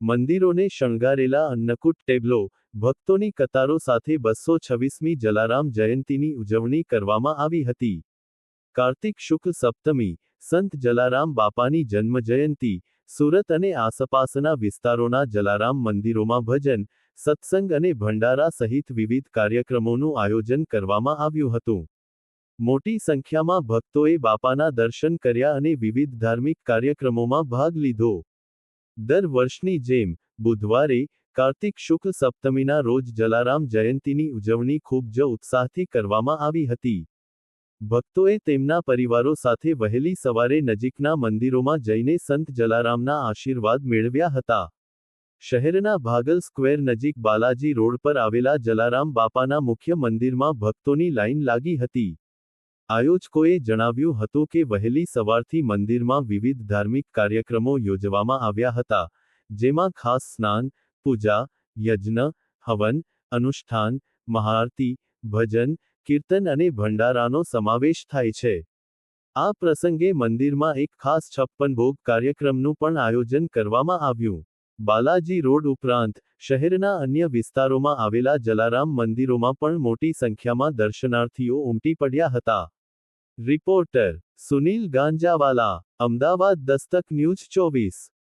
મંદિરોને શણગારેલા અન્નકૂટ ટેબલો, ભક્તોની કતારો સાથે બસો છવ્વીસમી જલારામ જયંતીની ઉજવણી કરવામાં આવી હતી. કાર્તિક શુક્લ સપ્તમી, સંત જલારામ બાપાની જન્મજયંતી, સુરત અને આસપાસના વિસ્તારોના જલારામ મંદિરોમાં ભજન, સત્સંગ અને ભંડારા સહિત વિવિધ કાર્યક્રમોનું આયોજન કરવામાં આવ્યું હતું. મોટી સંખ્યામાં ભક્તોએ બાપાના દર્શન કર્યા અને વિવિધ ધાર્મિક કાર્યક્રમોમાં ભાગ લીધો. દર વર્ષની જેમ, બુધવારે કાર્તિક શુક્લ સપ્તમીના રોજ જલારામ જયંતીની ઉજવણી ખૂબ જ ઉત્સાહથી કરવામાં આવી હતી. ભક્તોએ તેમના પરિવારો સાથે વહેલી સવારે નજીકના મંદિરોમાં જઈને સંત જલારામના આશીર્વાદ મેળવ્યા હતા. શહેરના ભાગલ સ્ક્વેર નજીક બાલાજી રોડ પર આવેલા જલારામ બાપાના મુખ્ય મંદિરમાં ભક્તોની લાઇન લાગી હતી. આયોજકોએ જણાવ્યું હતું કે વહેલી સવારથી મંદિરમાં વિવિધ ધાર્મિક કાર્યક્રમો યોજવામાં આવ્યા હતા, જેમાં ખાસ સ્નાન, પૂજા, યજ્ઞ, હવન, અનુષ્ઠાન, મહાઆરતી, ભજન, કીર્તન અને ભંડારાનો સમાવેશ થાય છે. આ પ્રસંગે મંદિરમાં એક ખાસ છપ્પન ભોગ કાર્યક્રમનું પણ આયોજન કરવામાં આવ્યું. બાલાજી રોડ ઉપરાંત શહેરના અન્ય વિસ્તારોમાં આવેલા જલારામ મંદિરોમાં પણ મોટી સંખ્યામાં દર્શનાર્થીઓ ઉમટી પડ્યા હતા. રિપોર્ટર સુનિલ ગાંજાવાલા અમદાવાદ દસ્તક ન્યૂઝ ચોવીસ